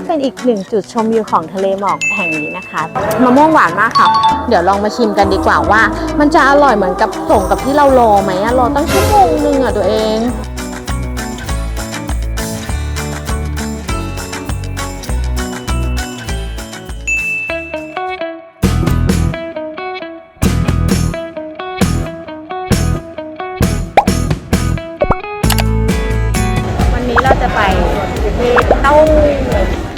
ก็เป็นอีกหนึ่งจุดชมวิวของทะเลหมอกแห่งนี้นะคะมะม่วงหวานมากค่ะ เดี๋ยวลองมาชิมกันดีกว่าว่า มันจะอร่อยเหมือนกับส่งกับที่เรารอไหมอะรอตั้งชั่วโมงนึงอะตัวเองวันนี้เราจะไปเบตง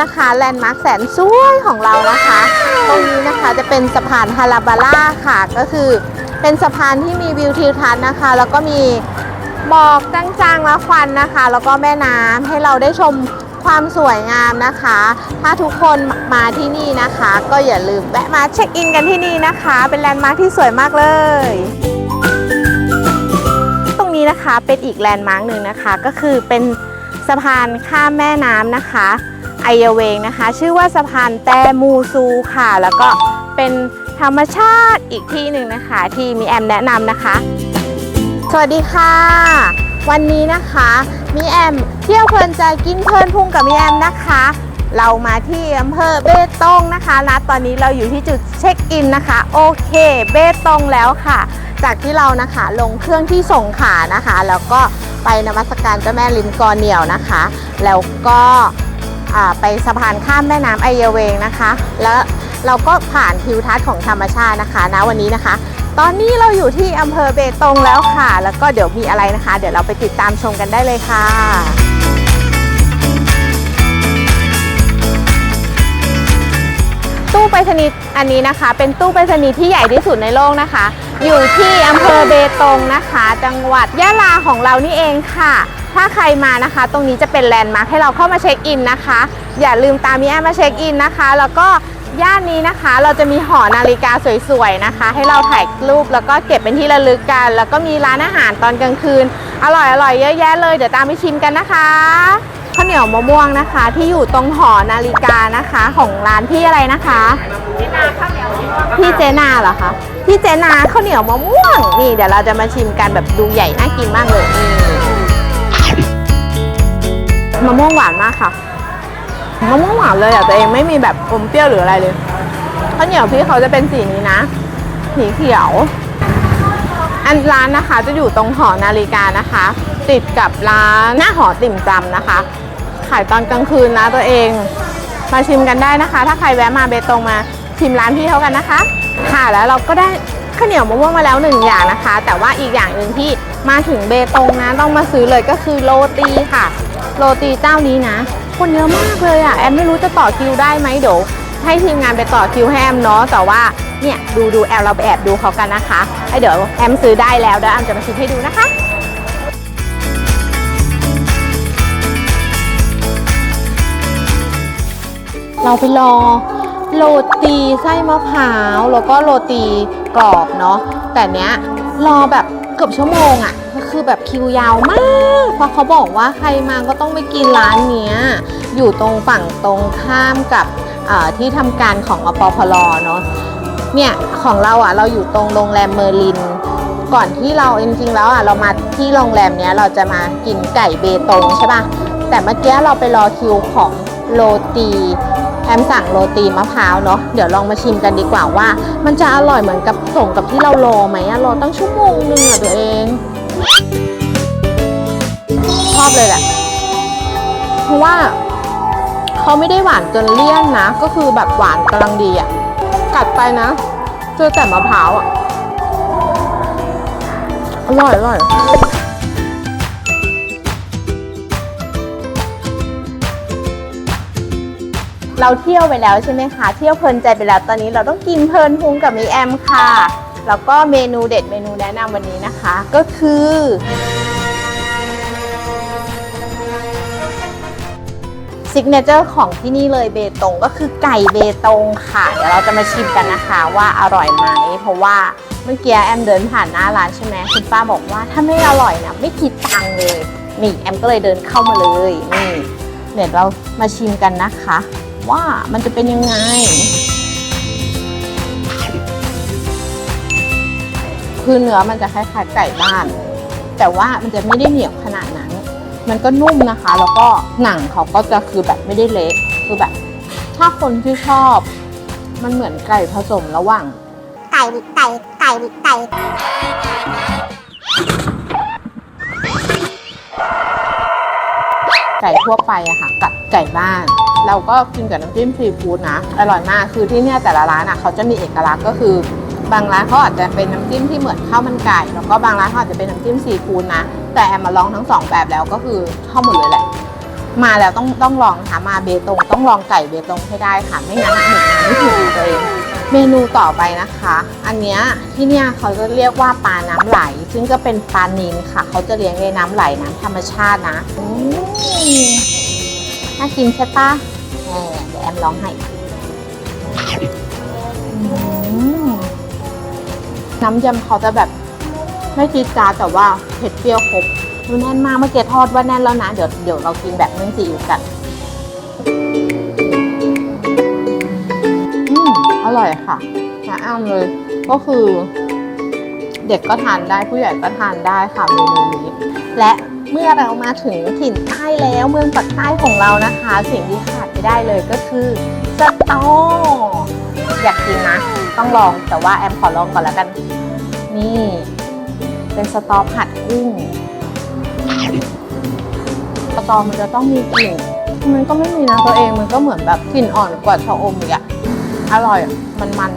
นะคะแลนด์มาร์คแสนสวยของเรานะคะ ตรงนี้นะคะจะเป็นสะพานฮาราบาร่าค่ะ ก็คือเป็นสะพานที่มีวิวทิวทัศน์นะคะ แล้วก็มีหมอกจางๆและควันนะคะ แล้วก็แม่น้ำให้เราได้ชมความสวยงามนะคะ ถ้าทุกคนมาที่นี่นะคะ ก็อย่าลืมแวะมาเช็คอินกันที่นี่นะคะ เป็นแลนด์มาร์คที่สวยมากเลย ตรงนี้นะคะเป็นอีกแลนด์มาร์คหนึ่งนะคะ ก็คือเป็นสะพานข้ามแม่น้ำนะคะ ไอยเวงนะคะ ชื่อว่าสะพานแตมูซูค่ะ แล้วก็เป็นธรรมชาติอีกที่หนึ่งนะคะ ที่มีแอมแนะนำนะคะ สวัสดีค่ะ วันนี้นะคะมีแอมเที่ยวเพลินใจกินเพลินพุงกับมีแอมนะคะ เรามาที่อำเภอเบตงนะคะณตอนนี้เราอยู่ที่จุดเช็คอินนะคะ โอเคเบตงแล้วค่ะ จากที่เรานะคะลงเครื่องที่ส่งขานะคะ แล้วก็ไปนมัสการเจ้าแม่ลินกอเหนียวนะคะ แล้วก็ ไปสะพานข้ามแม่น้ำไอเยเวงนะคะ แล้วเราก็ผ่านทิวทัศน์ของธรรมชาตินะคะณวันนี้นะคะ ตอนนี้เราอยู่ที่อำเภอเบตงแล้วค่ะ แล้วก็เดี๋ยวมีอะไรนะคะ เดี๋ยวเราไปติดตามชมกันได้เลยค่ะตู้ไปรษณีย์อันนี้นะคะ เป็นตู้ไปรษณีย์ที่ใหญ่ที่สุดในโลกนะคะ อยู่ที่อำเภอเบตงนะคะ จังหวัดยะลาของเรานี่เองค่ะ ถ้าใครมานะคะ ตรงนี้จะเป็นแลนด์มาร์คให้เราเข้ามาเช็คอินนะคะ อย่าลืมตามมีแอมมาเช็คอินนะคะ แล้วก็ย่านนี้นะคะ เราจะมีหอนาฬิกาสวยๆนะคะ ให้เราถ่ายรูปแล้วก็เก็บเป็นที่ระลึกกัน แล้วก็มีร้านอาหารตอนกลางคืน อร่อยๆเยอะแยะเลยเดี๋ยวตามไปชิมกันนะคะข้าวเหนียวมะม่วงนะคะ ที่อยู่ตรงหอนาฬิกานะคะของร้านพี่อะไรนะคะเจนาข้าวเหนียวมะม่วงพี่เจนาเหรอคะพี่เจนาข้าวเหนียวมะม่วงนี่เดี๋ยวเราจะมาชิมกันแบบดูใหญ่น่ากินมากเลยนี่ มะม่วงหวานมากค่ะมะม่วงหวานเลยอะตัวเองไม่มีแบบอมเปรี้ยวหรืออะไรเลยข้าวเหนียวพี่เขาจะเป็นสีนี้นะสีเขียว อันร้านนะคะจะอยู่ตรงหอนาฬิกานะคะ ติดกับร้านหน้าหอติ่มซำนะคะ ขายตอนกลางคืนนะตัวเองมาชิมกันได้นะคะ ถ้าใครแวะมาเบตงมาชิมร้านพี่เขากันนะคะ ค่ะแล้วเราก็ได้ข้าวเหนียวมะม่วงมาแล้วหนึ่งอย่างนะคะ แต่ว่าอีกอย่างหนึ่งที่มาถึงเบตงนะต้องมาซื้อเลยก็คือโรตีค่ะ โรตีเจ้านี้นะ คนเยอะมากเลยอะแอมไม่รู้จะต่อคิวได้ไหมเดี๋ยวให้ทีมงานไปต่อคิวให้แอมเนาะแต่ว่าเนี่ยดูดูแอมเราไปแอบดูเขากันนะคะให้เดี๋ยวแอมซื้อได้แล้วเดี๋ยวแอมจะมาชิมให้ดูนะคะเราไปรอโรตีไส้มะพร้าว แล้วก็โรตีกรอบเนาะแต่เนี้ยรอแบบเกือบชั่วโมงอะ่ะ คือแบบคิวยาวมากเพราะเขาบอกว่าใครมาก็ต้องไปกินร้านเนี้ย อยู่ตรงฝั่งตรงข้ามกับที่ทำการของอปพลเนาะเนี่ยของเราอะเราอยู่ตรงโรงแรมเมอร์ลิน ก่อนที่เราจริงๆแล้วอะเรามาที่โรงแรมเนี้ยเราจะมากินไก่เบตงใช่ป่ะแต่เมื่อกี้เราไปรอคิวของโรตีแอมสั่งโรตีมะพร้าวเนาะเดี๋ยวลองมาชิมกันดีกว่าว่า มันจะอร่อยเหมือนกับส่งกับที่เรารอไหมอะรอตั้งชั่วโมงนึงอะตัวเอง ชอบเลยแหละ เพราะว่าเขาไม่ได้หวานจนเลี่ยนนะ ก็คือแบบหวานกำลังดีอะกัดไปนะ เจอแต่มะพร้าวอะอร่อยอร่อยเราเที่ยวไปแล้วใช่ไหมคะ เที่ยวเพลินใจไปแล้ว ตอนนี้เราต้องกินเพลินพุงกับมีแอมค่ะ แล้วก็เมนูเด็ดเมนูแนะนำวันนี้นะคะ ก็คือ ซิกเนเจอร์ของที่นี่เลยเบตงก็คือไก่เบตงค่ะ เดี๋ยวเราจะมาชิมกันนะคะว่าอร่อยไหม เพราะว่าเมื่อกี้แอมเดินผ่านหน้าร้านใช่ไหมคุณป้าบอกว่าถ้าไม่อร่อยนะไม่คิดตังค์เลย นี่แอมก็เลยเดินเข้ามาเลยนี่เดี๋ยวเรามาชิมกันนะคะ ว่ามันจะเป็นยังไง คือเนื้อมันจะคล้ายๆไก่บ้าน แต่ว่ามันจะไม่ได้เหนียวขนาดนั้น มันก็นุ่มนะคะ แล้วก็หนังเขาก็จะคือแบบไม่ได้เละคือแบบ ถ้าคนที่ชอบ มันเหมือนไก่ผสมระหว่าง ไก่ไก่ไก่ไก่ไก่ทั่วไปอะค่ะกับไก่บ้าน เราก็กินกับน้ำจิ้มซีฟู้ดนะ อร่อยมากคือที่เนี่ยแต่ละร้านอะเขาจะมีเอกลักษณ์ก็คือ บางร้านเขาอาจจะเป็นน้ำจิ้มที่เหมือนข้าวมันไก่ แล้วก็บางร้านเขาอาจจะเป็นน้ำจิ้มซีฟู้ดนะ แต่แอมมาลองทั้งสองแบบแล้วก็คือชอบหมดเลยแหละ มาแล้วต้องต้องลองนะคะมาเบตงต้องลองไก่เบตงให้ได้ค่ะ ไม่งั้นหนึ่งไม่ถูกตัวเองเมนูต่อไปนะคะ อันเนี้ยที่เนี่ยเขาจะเรียกว่าปลาน้ำไหล ซึ่งก็เป็นปลานิลค่ะ เขาจะเลี้ยงในน้ำไหลน้ำธรรมชาตินะน่ากินใช่ปะเดี๋ยวแอมลองให้ น้ำยำเขาจะแบบไม่จีดจาแต่ว่าเผ็ดเปรี้ยวครบดูแน่นมากเมื่อกี้ทอดว่าแน่นแล้วนะ เดี๋ยวเดี๋ยวเรากินแบบนึ่งซีอิ๊วกันอืมอร่อยค่ะแนะนำเลย ก็คือ เด็กก็ทานได้ผู้ใหญ่ก็ทานได้ค่ะเมนูนี้ และเมื่อเรามาถึงถิ่นใต้แล้วเมืองปักใต้ของเรานะคะ สิ่งที่ขาดไม่ได้เลยก็คือสตออยากกินนะต้องลองแต่ว่าแอมขอลองก่อนแล้วกัน นี่ เป็นสตอผัดกุ้งสตอมันจะต้องมีกลิ่นมันก็ไม่มีนะตัวเองมันก็เหมือนแบบกลิ่นอ่อนกว่าชะอมอีกอะอร่อยมันมัน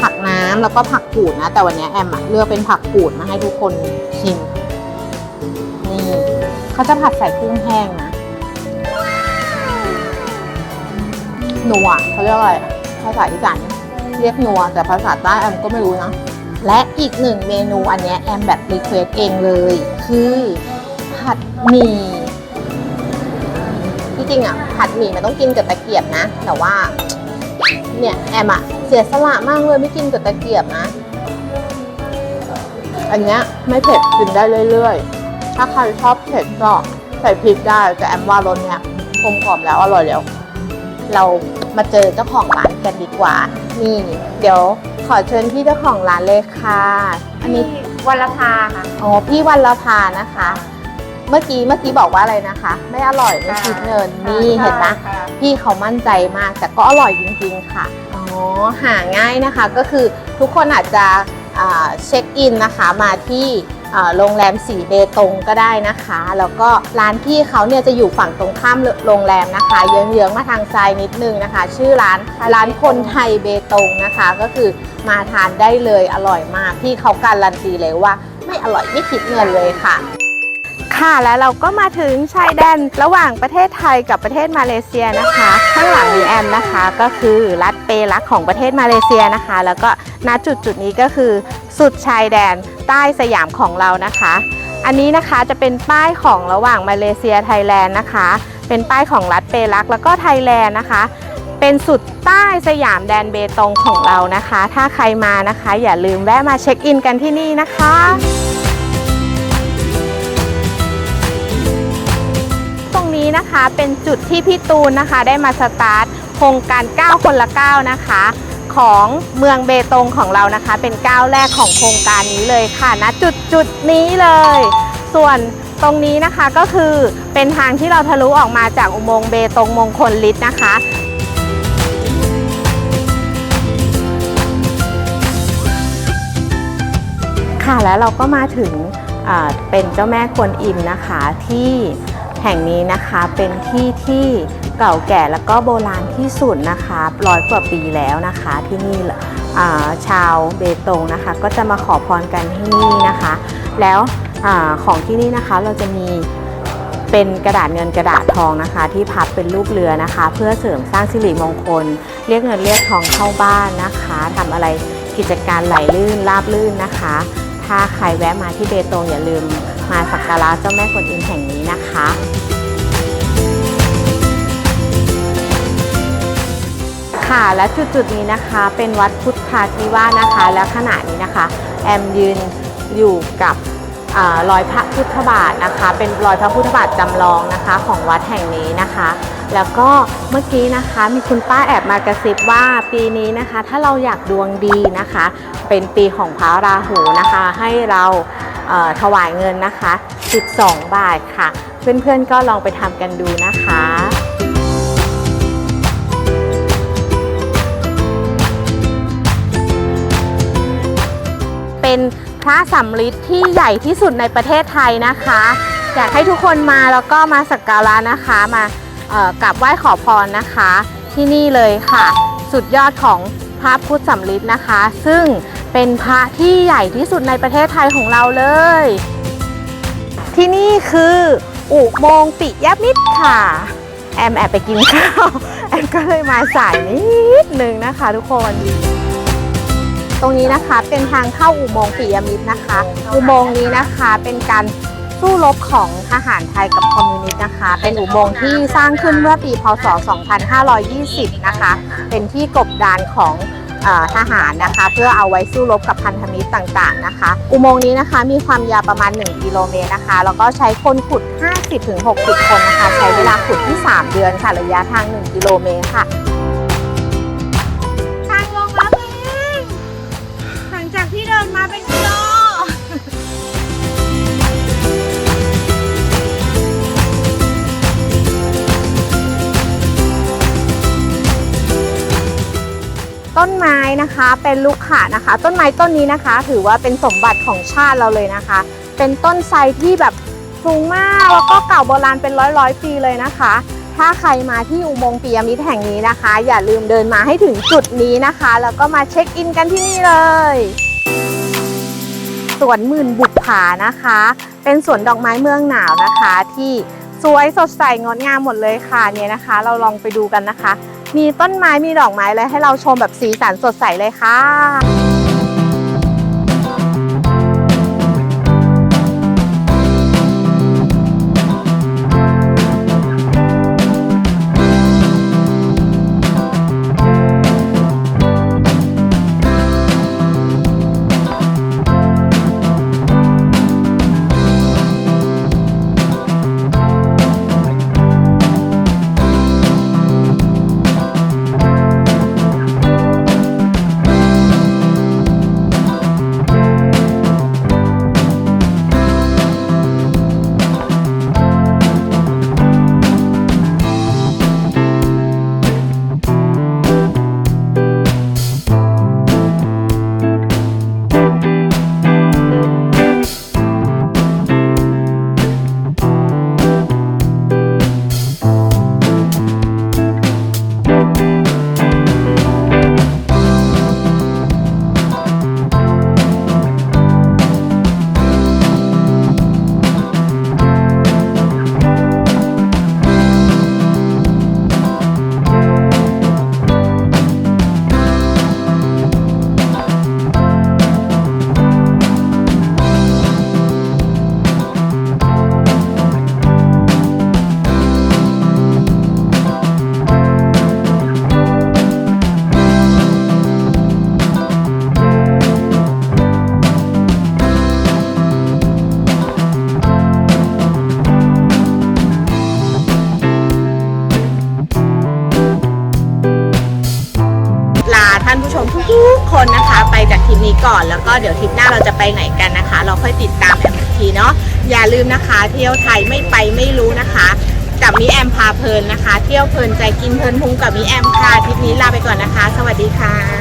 ผักน้ำแล้วก็ผักกูดนะ แต่วันนี้แอมอะเลือกเป็นผักกูดมาให้ทุกคนชิมนี่เขาจะผัดใส่กุ้งแห้งนะหนัวเขาเรียกอะไรภาษาอีสาน เรียกนัว แต่ภาษาใต้แอมก็ไม่รู้นะ และอีกหนึ่งเมนูอันนี้แอมแบบรีเควสเองเลย คือผัดหมี่ที่จริงอะผัดหมี่มันต้องกินกับตะเกียบนะ แต่ว่า เนี่ยแอมอะเสียสละมากเลยไม่กินกับตะเกียบนะ อันนี้ไม่เผ็ดกินได้เรื่อยๆ ถ้าใครชอบเผ็ดก็ใส่พริกได้แต่แอมว่ารสเนี้ยกลมกล่อมแล้วอร่อยแล้ว เรามาเจอเจ้าของร้านกันดีกว่า นี่ เดี๋ยวขอเชิญพี่เจ้าของร้านเลยค่ะ อันนี้วันละพาค่ะ อ๋อ พี่วันละพานะคะ เมื่อกี้เมื่อกี้บอกว่าอะไรนะคะ ไม่อร่อยไม่คิดเงินนี่เห็นไหมพี่เขามั่นใจมาก แต่ก็อร่อยจริงๆค่ะ อ๋อ หาง่ายนะคะ ก็คือทุกคนอาจจะอ่าเช็คอินนะคะมาที่อ่า โรงแรมสีเบตงก็ได้นะคะ แล้วก็ร้านพี่เขาเนี่ยจะอยู่ฝั่งตรงข้ามโรงแรมนะคะ เยื้องๆมาทางซ้ายนิดนึงนะคะ ชื่อร้านร้านคนไทยเบตงนะคะ ก็คือมาทานได้เลยอร่อยมากพี่เขาการันตีเลยว่าไม่อร่อยไม่คิดเงินเลยค่ะ ค่ะ แล้วเราก็มาถึงชายแดนระหว่างประเทศไทยกับประเทศมาเลเซียนะคะ ข้างหลังมีแอมนะคะ ก็คือรัฐเปรักของประเทศมาเลเซียนะคะ แล้วก็ณจุดจุดนี้ก็คือสุดชายแดนใต้สยามของเรานะคะ อันนี้นะคะจะเป็นป้ายของระหว่างมาเลเซียไทยแลนด์นะคะ เป็นป้ายของรัฐเปรักแล้วก็ไทยแลนด์นะคะ เป็นสุดใต้สยามแดนเบตงของเรานะคะ ถ้าใครมานะคะ อย่าลืมแวะมาเช็คอินกันที่นี่นะคะ ตรงนี้นะคะเป็นจุดที่พี่ตูนนะคะ ได้มาสตาร์ทโครงการ 9 คนละ 9 นะคะ ของเมืองเบตงของเรานะคะ เป็นก้าวแรกของโครงการนี้เลยค่ะณจุดจุดนี้เลย ส่วนตรงนี้นะคะก็คือเป็นทางที่เราทะลุออกมาจากอุโมงค์เบตงมงคลลิศนะคะค่ะแล้วเราก็มาถึงเป็นเจ้าแม่กวนอิมนะคะที่ แห่งนี้นะคะเป็นที่ที่เก่าแก่แล้วก็โบราณที่สุดนะคะร้อยกว่าปีแล้วนะคะที่นี่าชาวเบตงนะคะก็จะมาขอพรกันที่นี่นะคะ แล้วอของที่นี่นะคะเราจะมีเป็นกระดาษเงินกระดาษทองนะคะ ที่พับเป็นรูปเรือนะคะ เพื่อเสริมสร้างสิริมงคล เรียกเงินเรียกทองเข้าบ้านนะคะทำอะไรกิจการไหลลื่นราบลื่นนะคะ ถ้าใครแวะมาที่เบตงอย่าลืม มาสักการะเจ้าแม่กวนอิมแห่งนี้นะคะค่ะและจุดจุดๆนี้นะคะเป็นวัดพุทธาธิวาสนะคะ และขณะนี้นะคะ แอมยืนอยู่กับอารอยพระพุทธบาทนะคะ เป็นรอยพระพุทธบาทจำลองนะคะของวัดแห่งนี้นะคะ แล้วก็เมื่อกี้นะคะมีคุณป้าแอบมากระซิบว่าปีนี้นะคะ ถ้าเราอยากดวงดีนะคะ เป็นปีของพระราหูนะคะ ให้เราเถวายเงินนะคะ 12 บาทค่ะ เพื่อนๆก็ลองไปทำกันดูนะคะเป็นพระสำริดที่ใหญ่ที่สุดในประเทศไทยนะคะ อยากให้ทุกคนมาแล้วก็มาสักการะนะคะมา กราบไหว้ขอพรนะคะ ที่นี่เลยค่ะ สุดยอดของพระพุทธสำริดนะคะ ซึ่งเป็นพระที่ใหญ่ที่สุดในประเทศไทยของเราเลย ที่นี่คืออุโมงค์ปิยมิตรค่ะ แอมแอบไปกินข้าวแอมก็เลยมาสายนิดนึงนะคะทุกคนตรงนี้นะคะเป็นทางเข้าอุโมงค์ปิยมิตรนะคะ อุโมงค์นี้นะคะเป็นการ สู้รบของทหารไทยกับคอมมิวนิสต์นะคะ เป็นอุโมงค์ที่สร้างขึ้นเมื่อปีพศ 2520 นะคะ เป็นที่กบดานของทหารนะคะ เพื่อเอาไว้สู้รบกับพันธมิตรต่างๆนะคะ อุโมงค์นี้นะคะมีความยาวประมาณ 1 กิโลเมตรนะคะแล้วก็ใช้คนขุด 50-60 คนนะคะ ใช้เวลาขุดที่ 3 เดือนค่ะระยะทาง 1 กิโลเมตรค่ะ ต้นไม้นะคะเป็นลูกข่านะคะ ต้นไม้ต้นนี้นะคะ ถือว่าเป็นสมบัติของชาติเราเลยนะคะ เป็นต้นไทรที่แบบสูงมากแล้วก็เก่าโบราณเป็นร้อยร้อยปีเลยนะคะ ถ้าใครมาที่อุโมงค์ปิยมิตรแห่งนี้นะคะ อย่าลืมเดินมาให้ถึงจุดนี้นะคะ แล้วก็มาเช็คอินกันที่นี่เลยสวนหมื่นบุกผานะคะ เป็นสวนดอกไม้เมืองหนาวนะคะ ที่สวยสดใสงดงามหมดเลยค่ะเนี่ยนะคะ เราลองไปดูกันนะคะ มีต้นไม้มีดอกไม้เลยให้เราชมแบบสีสันสดใสเลยค่ะ ทุกคนนะคะ ไปจากทริปนี้ก่อนแล้วก็เดี๋ยวทริปหน้าเราจะไปไหนกันนะคะ เราค่อยติดตามแอมอีกทีเนาะอย่าลืมนะคะ เที่ยวไทยไม่ไปไม่รู้นะคะกับมิแอมพาเพลินนะคะ เที่ยวเพลินใจกินเพลินพุงกับมิแอมค่ะทริปนี้ลาไปก่อนนะคะ สวัสดีค่ะ